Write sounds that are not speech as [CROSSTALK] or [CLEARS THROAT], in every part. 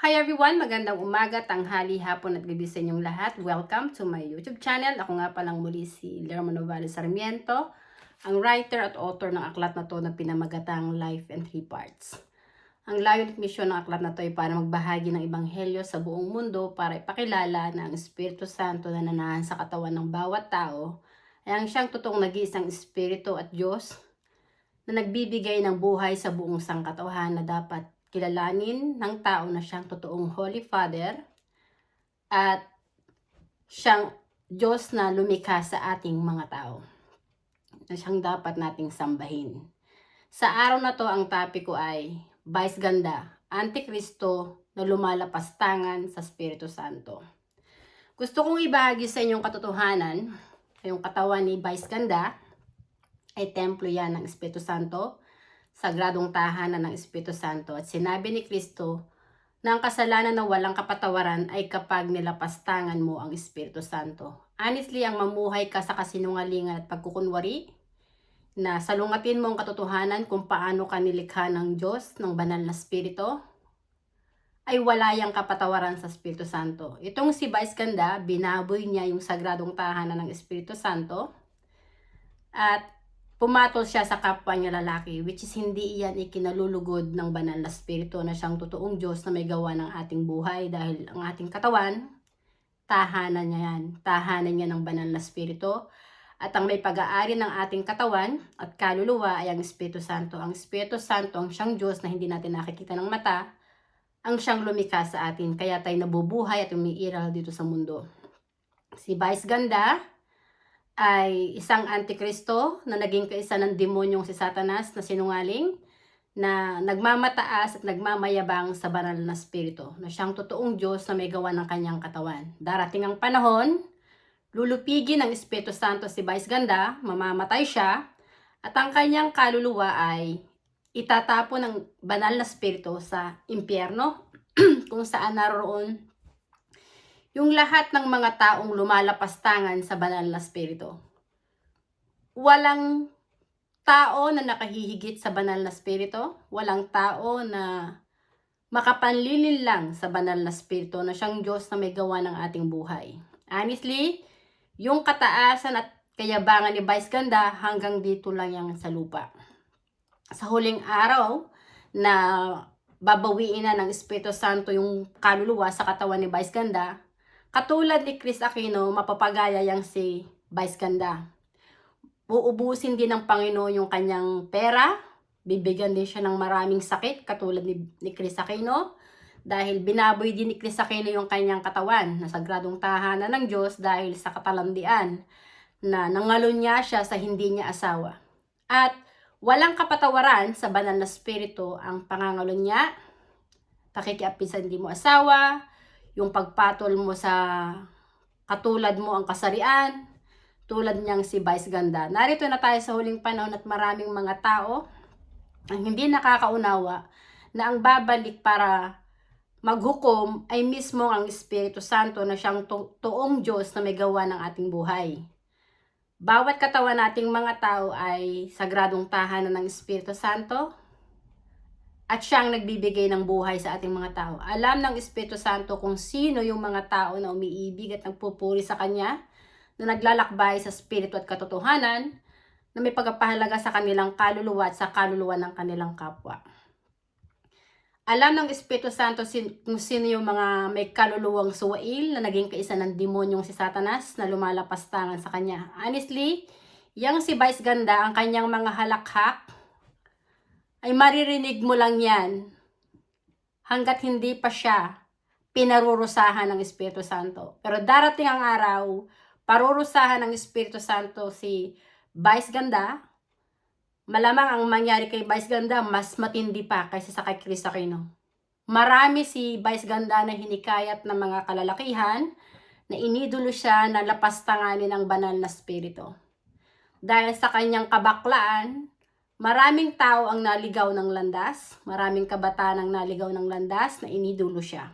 Hi everyone! Magandang umaga, tanghali, hapon at gabi sa inyong lahat. Welcome to my YouTube channel. Ako nga palang muli si Lerma Novales Sarmiento, ang writer at author ng aklat na to na pinamagatang Life in Three Parts. Ang layunin at misyon ng aklat na to ay para magbahagi ng ebanghelyo sa buong mundo para ipakilala na ang Espiritu Santo na nanahan sa katawan ng bawat tao ay ang siyang totoong nag-iisang Espiritu at Diyos na nagbibigay ng buhay sa buong sangkatauhan na dapat kilalanin ng tao na siyang totoong Holy Father at siyang Diyos na lumikha sa ating mga tao na siyang dapat nating sambahin. Sa araw na to, ang topic ko ay Vice Ganda, Antikristo na lumalapastangan sa Espiritu Santo. Gusto kong ibahagi sa inyong katotohanan, yung katawan ni Vice Ganda, ay templo yan ng Espiritu Santo, sagradong tahanan ng Espiritu Santo. At sinabi ni Kristo na ang kasalanan na walang kapatawaran ay kapag nilapastangan mo ang Espiritu Santo. Honestly, ang mamuhay ka sa kasinungalingan at pagkukunwari, na salungatin mo ang katotohanan kung paano ka nilikha ng Diyos, ng banal na Espiritu, ay wala yang kapatawaran sa Espiritu Santo. Itong si Ganda, binaboy niya yung sagradong tahanan ng Espiritu Santo at pumatol siya sa kapwa niya lalaki which is hindi iyan ikinalulugod ng banal na spirito na siyang totoong Diyos na may gawa ng ating buhay dahil ang ating katawan tahanan niya yan tahanan niya ng banal na spirito at ang may pag-aari ng ating katawan at kaluluwa ay ang Espiritu Santo. Ang Espiritu Santo ang siyang Diyos na hindi natin nakikita ng mata, ang siyang lumikha sa atin. Kaya tayo nabubuhay at umiiral dito sa mundo. Si Vice Ganda, ay isang antikristo na naging kaisa ng demonyong si Satanas na sinungaling na nagmamataas at nagmamayabang sa banal na spirito na siyang totoong Diyos na may gawa ng kanyang katawan. Darating ang panahon, lulupigin ng Espiritu Santo si Vice Ganda, mamamatay siya, at ang kanyang kaluluwa ay itatapon ng banal na spirito sa impyerno [CLEARS THROAT] kung saan naroon yung lahat ng mga taong lumalapastangan sa banal na spirito. Walang tao na nakahihigit sa banal na spirito, walang tao na makapanlilin lang sa banal na spirito na siyang Diyos na may gawa ng ating buhay. Honestly, yung kataasan at kayabangan ni Vice Ganda hanggang dito lang yan sa lupa. Sa huling araw na babawiin na ng Espiritu Santo yung kaluluwa sa katawan ni Vice Ganda, katulad ni Chris Aquino, mapapagaya yang si Vice Ganda. Uubusin din ng Panginoon yung kanyang pera, bibigyan din siya ng maraming sakit katulad ni, ni Chris Aquino. Dahil binaboy din ni Chris Aquino yung kanyang katawan. Na sagradong tahanan ng Diyos dahil sa katalandian na nangalon niya siya sa hindi niya asawa. At walang kapatawaran sa banal na spirito ang pangangalon niya, pakikiapin sa hindi mo asawa, yung pagpatol mo sa katulad mo ang kasarian, tulad niyang si Vice Ganda. Narito na tayo sa huling panahon at maraming mga tao ang hindi nakakaunawa na ang babalik para maghukom ay mismo ang Espiritu Santo na siyang to- toong Diyos na may gawa ng ating buhay. Bawat katawan nating mga tao ay sagradong tahanan ng Espiritu Santo at siyang nagbibigay ng buhay sa ating mga tao. Alam ng Espiritu Santo kung sino yung mga tao na umiibig at nagpupuri sa Kanya, na naglalakbay sa Espiritu at katotohanan, na may pagpapahalaga sa kanilang kaluluwa at sa kaluluwa ng kanilang kapwa. Alam ng Espiritu Santo kung sino yung mga may kaluluwang suwail na naging kaisa ng demonyong si Satanas na lumalapastangan sa kanya. Honestly, yang si Vice Ganda, ang kanyang mga halakhak, ay maririnig mo lang yan hanggat hindi pa siya pinarurusahan ng Espiritu Santo. Pero darating ang araw, parurusahan ng Espiritu Santo si Vice Ganda, malamang ang mangyari kay Vice Ganda mas matindi pa kaysa sa kay Chris Aquino. Marami si Vice Ganda na hinikayat ng mga kalalakihan na inidolo siya na lapastanganin ng banal na spirito. Dahil sa kanyang kabaklaan, maraming tao ang naligaw ng landas, maraming kabataan ang naligaw ng landas na inidolo siya.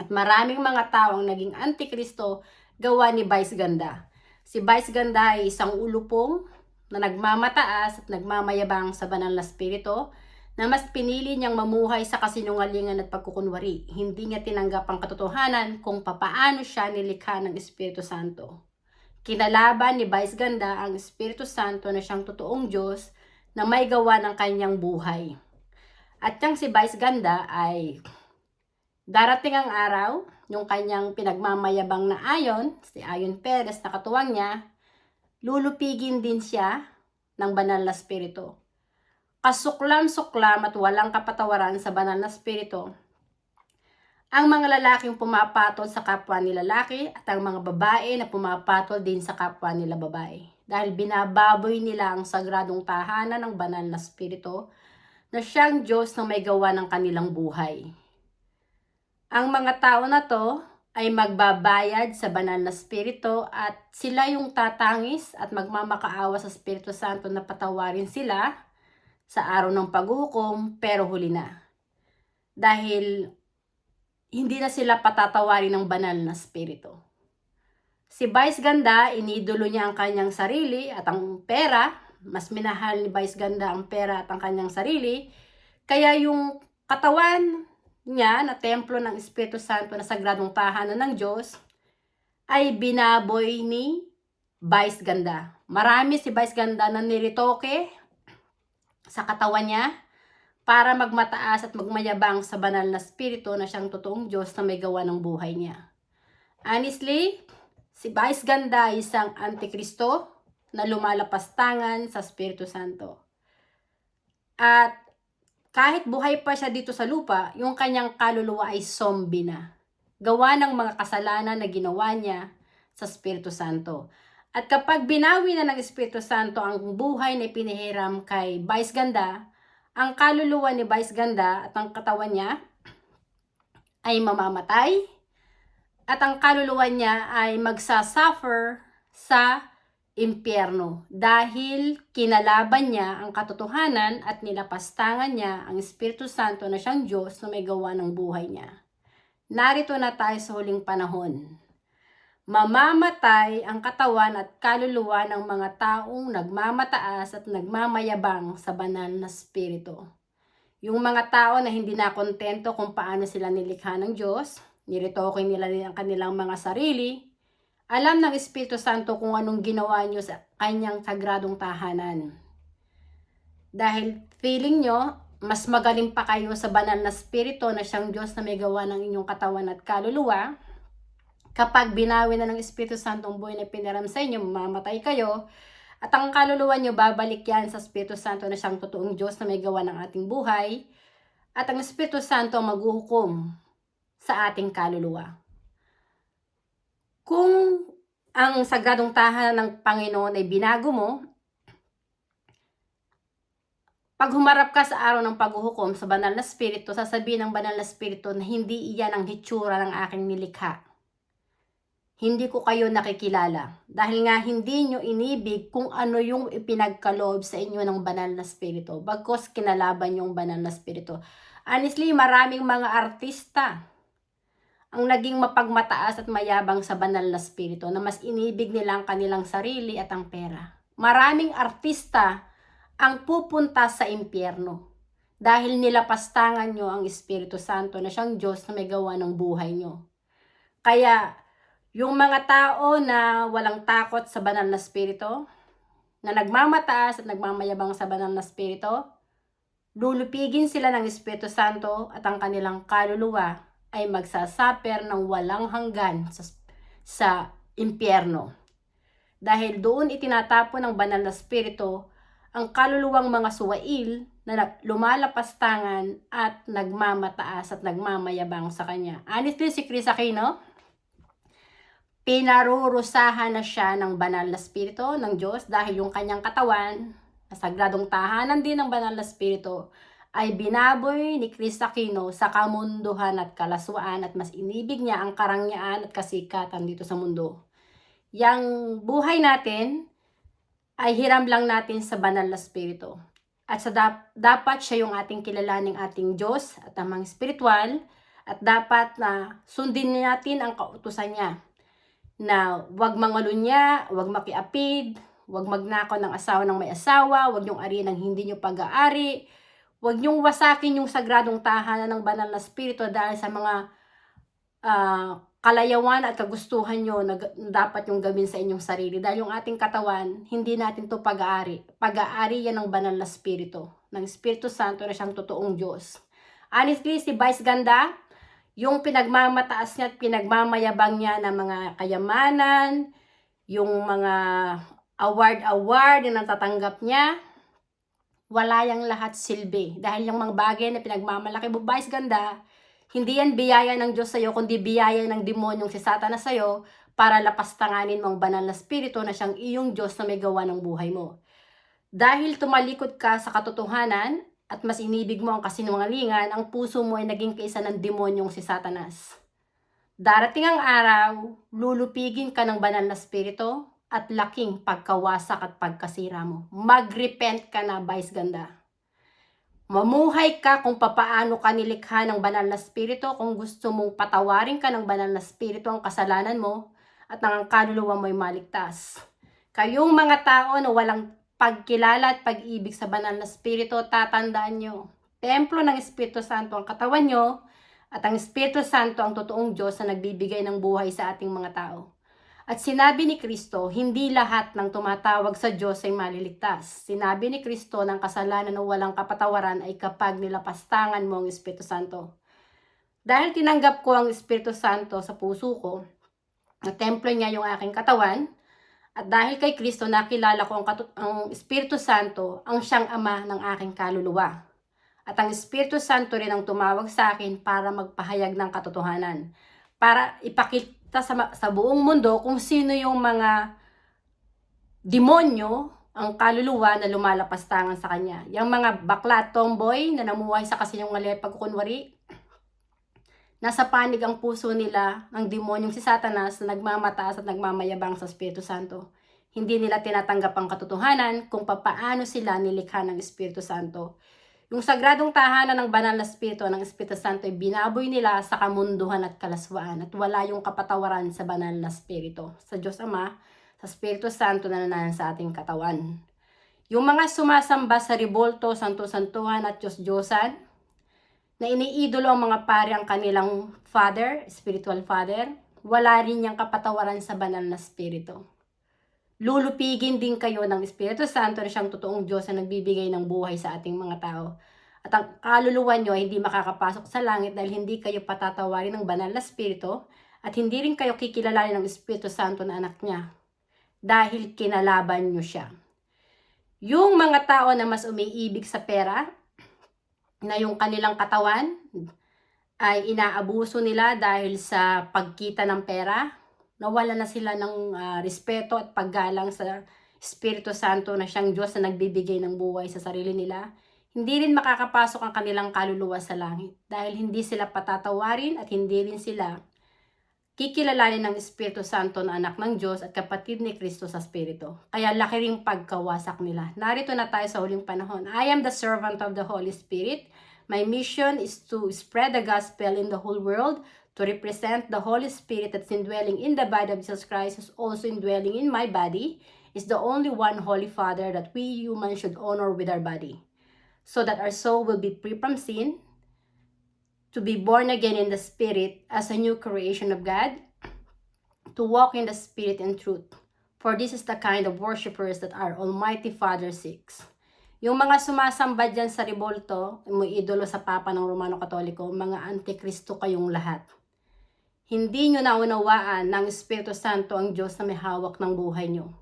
At maraming mga tao ang naging antikristo gawa ni Vice Ganda. Si Vice Ganda ay isang ulupong na nagmamataas at nagmamayabang sa banal na spirito na mas pinili niyang mamuhay sa kasinungalingan at pagkukunwari. Hindi niya tinanggap ang katotohanan kung papaano siya nilikha ng Espiritu Santo. Kinalaban ni Vice Ganda ang Espiritu Santo na siyang totoong Diyos na may gawa ng kanyang buhay. At yang si Vice Ganda ay darating ang araw, yung kanyang pinagmamayabang na ayon, si Ayon Perez na katuwang niya, lulupigin din siya ng banal na spirito. Kasuklam-suklam at walang kapatawaran sa banal na spirito. Ang mga lalaking pumapatol sa kapwa nila lalaki at ang mga babae na pumapatol din sa kapwa nila babae. Dahil binababoy nila ang sagradong tahanan ng banal na spirito na siyang Diyos na may gawa ng kanilang buhay. Ang mga tao na to ay magbabayad sa banal na spirito at sila yung tatangis at magmamakaawa sa Espiritu Santo na patawarin sila sa araw ng paghuhukom pero huli na. Dahil hindi na sila patatawarin ng banal na spirito. Si Vice Ganda, inidolo niya ang kanyang sarili at ang pera. Mas minahal ni Vice Ganda ang pera at ang kanyang sarili. Kaya yung katawan niya na templo ng Espiritu Santo na sagradong tahanan ng Diyos ay binaboy ni Vice Ganda. Marami si Vice Ganda na niritoke sa katawan niya para magmataas at magmayabang sa banal na spirito na siyang totoong Diyos na may gawa ng buhay niya. Honestly, si Vice Ganda ay isang antikristo na lumalapastangan sa Espiritu Santo. At kahit buhay pa siya dito sa lupa, yung kanyang kaluluwa ay zombie na. Gawa ng mga kasalanan na ginawa niya sa Espiritu Santo. At kapag binawi na ng Espiritu Santo ang buhay na pinihiram kay Vice Ganda, ang kaluluwa ni Vice Ganda at ang katawan niya ay mamamatay at ang kaluluwa niya ay magsasuffer sa impyerno dahil kinalaban niya ang katotohanan at nilapastangan niya ang Espiritu Santo na siyang Diyos na may gawa ng buhay niya. Narito na tayo sa huling panahon mamamatay ang katawan at kaluluwa ng mga taong nagmamataas at nagmamayabang sa banal na spirito. Yung mga tao na hindi na kontento kung paano sila nilikha ng Diyos, niritoke nila ang kanilang mga sarili, alam ng Espiritu Santo kung anong ginawa nyo sa kanyang sagradong tahanan. Dahil feeling nyo, mas magaling pa kayo sa banal na spirito na siyang Diyos na may gawa ng inyong katawan at kaluluwa, kapag binawi na ng Espiritu Santo ang buhay na pinaram sa inyo, mamamatay kayo, at ang kaluluwa nyo, babalik yan sa Espiritu Santo na siyang totoong Diyos na may gawa ng ating buhay, at ang Espiritu Santo maghuhukom sa ating kaluluwa. Kung ang sagradong tahanan ng Panginoon ay binago mo, pag humarap ka sa araw ng paghuhukom sa banal na spirito, sasabihin ng banal na spirito na hindi iyan ang hitsura ng aking nilikha hindi ko kayo nakikilala. Dahil nga hindi nyo inibig kung ano yung ipinagkaloob sa inyo ng banal na spirito. Bagkos kinalaban yung banal na spirito. Honestly, maraming mga artista ang naging mapagmataas at mayabang sa banal na spirito na mas inibig nila ang kanilang sarili at ang pera. Maraming artista ang pupunta sa impyerno dahil nilapastangan nyo ang Espiritu Santo na siyang Diyos na may gawa ng buhay nyo. Kaya, yung mga tao na walang takot sa banal na spirito, na nagmamataas at nagmamayabang sa banal na spirito, lulupigin sila ng Espiritu Santo at ang kanilang kaluluwa ay magsasaper ng walang hanggan sa, sa impyerno. Dahil doon itinatapon ng banal na spirito ang kaluluwang mga suwail na lumalapastangan at nagmamataas at nagmamayabang sa kanya. Honestly, si Chris Aquino, pinarurusahan na siya ng banal na spirito ng Diyos dahil yung kanyang katawan, na sagradong tahanan din ng banal na spirito, ay binaboy ni Chris Aquino sa kamunduhan at kalaswaan at mas inibig niya ang karangyaan at kasikatan dito sa mundo. Yang buhay natin ay hiram lang natin sa banal na spirito. At sa dap- dapat siya yung ating kilalaning ating Diyos at amang spiritual at dapat na sundin natin ang kautusan niya na wag mangalunya, wag makiapid, wag magnakaw ng asawa ng may asawa, wag niyong ari ng hindi niyo pag-aari, Huwag niyong wasakin yung sagradong tahanan ng banal na spirito dahil sa mga ah, kalayawan at kagustuhan nyo na dapat yung gawin sa inyong sarili. Dahil yung ating katawan, hindi natin to pag-aari. Pag-aari yan ng banal na spirito. Ng Espiritu Santo na siyang totoong Diyos. Honestly, si Vice Ganda, yung pinagmamataas niya at pinagmamayabang niya ng mga kayamanan, yung mga award-award na natatanggap niya, wala yang lahat silbi. Dahil yung mga bagay na pinagmamalaki mo, Vice Ganda, hindi yan biyaya ng Diyos sa'yo, kundi biyaya ng demonyong si Satanas sa'yo para lapastanganin mong banal na spirito na siyang iyong Diyos na may gawa ng buhay mo. Dahil tumalikod ka sa katotohanan at mas inibig mo ang kasinungalingan, ang puso mo ay naging kaisa ng demonyong si Satanas. Darating ang araw, lulupigin ka ng banal na spirito at laking pagkawasak at pagkasira mo. Magrepent ka na, Vice Ganda. Mamuhay ka kung papaano ka nilikha ng banal na spirito kung gusto mong patawarin ka ng banal na spirito ang kasalanan mo at ang kaluluwa mo'y maligtas. Kayong mga tao na walang pagkilala at pag-ibig sa banal na spirito, tatandaan nyo. Templo ng Espiritu Santo ang katawan nyo at ang Espiritu Santo ang totoong Diyos na nagbibigay ng buhay sa ating mga tao. At sinabi ni Kristo, hindi lahat ng tumatawag sa Diyos ay maliligtas. Sinabi ni Kristo ng kasalanan na walang kapatawaran ay kapag nilapastangan mo ang Espiritu Santo. Dahil tinanggap ko ang Espiritu Santo sa puso ko, na templo niya yung aking katawan, at dahil kay Kristo nakilala ko ang, ang Espiritu Santo, ang siyang ama ng aking kaluluwa. At ang Espiritu Santo rin ang tumawag sa akin para magpahayag ng katotohanan. Para ipakita sa, sa buong mundo kung sino yung mga demonyo ang kaluluwa na lumalapastangan sa kanya. Yung mga bakla tomboy na namuhay sa kasinungaling at pagkukunwari, nasa panig ang puso nila ng demonyong si Satanas na nagmamataas at nagmamayabang sa Espiritu Santo. Hindi nila tinatanggap ang katotohanan kung papaano sila nilikha ng Espiritu Santo. Yung sagradong tahanan ng banal na Espiritu ng Espiritu Santo ay binaboy nila sa kamunduhan at kalaswaan at wala yung kapatawaran sa banal na Espiritu. Sa Diyos Ama, sa Espiritu Santo na nanahan sa ating katawan. Yung mga sumasamba sa ribolto, santo-santuhan at Diyos-Diyosan, na iniidolo ang mga pari ang kanilang father, spiritual father, wala rin niyang kapatawaran sa banal na spirito. Lulupigin din kayo ng Espiritu Santo na siyang totoong Diyos na nagbibigay ng buhay sa ating mga tao. At ang kaluluwa nyo ay hindi makakapasok sa langit dahil hindi kayo patatawarin ng banal na spirito at hindi rin kayo kikilalanin ng Espiritu Santo na anak niya dahil kinalaban nyo siya. Yung mga tao na mas umiibig sa pera, na yung kanilang katawan ay inaabuso nila dahil sa pagkita ng pera, nawala na sila ng ah, respeto at paggalang sa Espiritu Santo na siyang Diyos na nagbibigay ng buhay sa sarili nila, hindi rin makakapasok ang kanilang kaluluwa sa langit dahil hindi sila patatawarin at hindi rin sila kikilalanin ng Espiritu Santo na anak ng Diyos at kapatid ni Kristo sa Espiritu. Kaya laki ring pagkawasak nila. Narito na tayo sa huling panahon. I am the servant of the Holy Spirit. My mission is to spread the gospel in the whole world, to represent the Holy Spirit that's indwelling in the body of Jesus Christ, who's also indwelling in my body, is the only one Holy Father that we humans should honor with our body, so that our soul will be free from sin, to be born again in the Spirit as a new creation of God, to walk in the Spirit and truth. For this is the kind of worshipers that our Almighty Father seeks. Yung mga sumasamba dyan sa Ribolto, may idolo sa Papa ng Romano Katoliko, mga antikristo kayong lahat. Hindi nyo naunawaan ng Espiritu Santo ang Diyos na may hawak ng buhay nyo.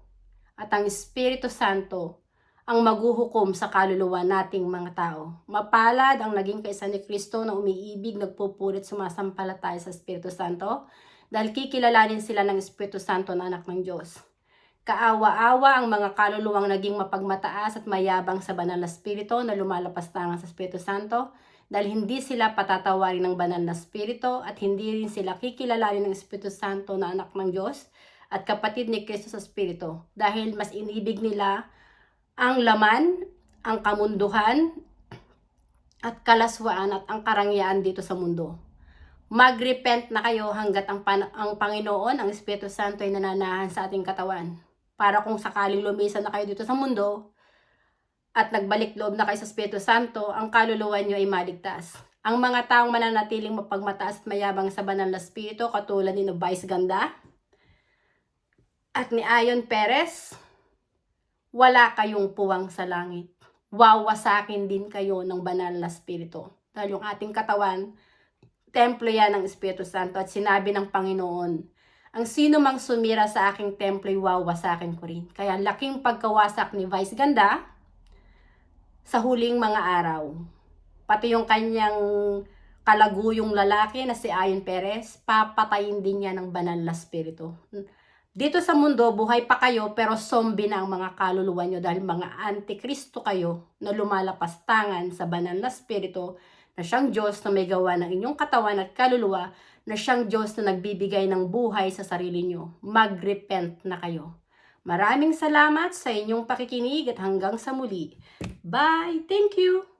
At ang Espiritu Santo ang maghuhukom sa kaluluwa nating mga tao. Mapalad ang naging kaisa ni Kristo na umiibig, nagpupulit, sumasampalataya sa Espiritu Santo dahil kikilalanin sila ng Espiritu Santo na anak ng Diyos. Kaawa-awa ang mga kaluluwang naging mapagmataas at mayabang sa banal na spirito na lumalapastangan sa Espiritu Santo dahil hindi sila patatawarin ng banal na spirito at hindi rin sila kikilalanin ng Espiritu Santo na anak ng Diyos at kapatid ni Kristo sa Espiritu dahil mas inibig nila ang laman, ang kamunduhan, at kalaswaan at ang karangyaan dito sa mundo. Magrepent na kayo hanggat ang, pan- ang Panginoon, ang Espiritu Santo ay nananahan sa ating katawan. Para kung sakaling lumisan na kayo dito sa mundo, at nagbalik loob na kayo sa Espiritu Santo, ang kaluluwa nyo ay maligtas. Ang mga taong mananatiling mapagmataas at mayabang sa banal na Espiritu, katulad ni Vice Ganda at ni Ayon Perez, wala kayong puwang sa langit. Wawasakin din kayo ng banal na Espiritu. Dahil yung ating katawan, templo yan ng Espiritu Santo at sinabi ng Panginoon, ang sino mang sumira sa aking templo ay wawasakin ko rin. Kaya laking pagkawasak ni Vice Ganda sa huling mga araw. Pati yung kanyang kalaguyong lalaki na si Ayon Perez, papatayin din niya ng banal na spirito. Dito sa mundo, buhay pa kayo pero zombie na ang mga kaluluwa nyo dahil mga antikristo kayo na lumalapas tangan sa banal na spirito na siyang Diyos na may gawa ng inyong katawan at kaluluwa na siyang Diyos na nagbibigay ng buhay sa sarili nyo. Mag-repent na kayo. Maraming salamat sa inyong pakikinig at hanggang sa muli. Bye! Thank you!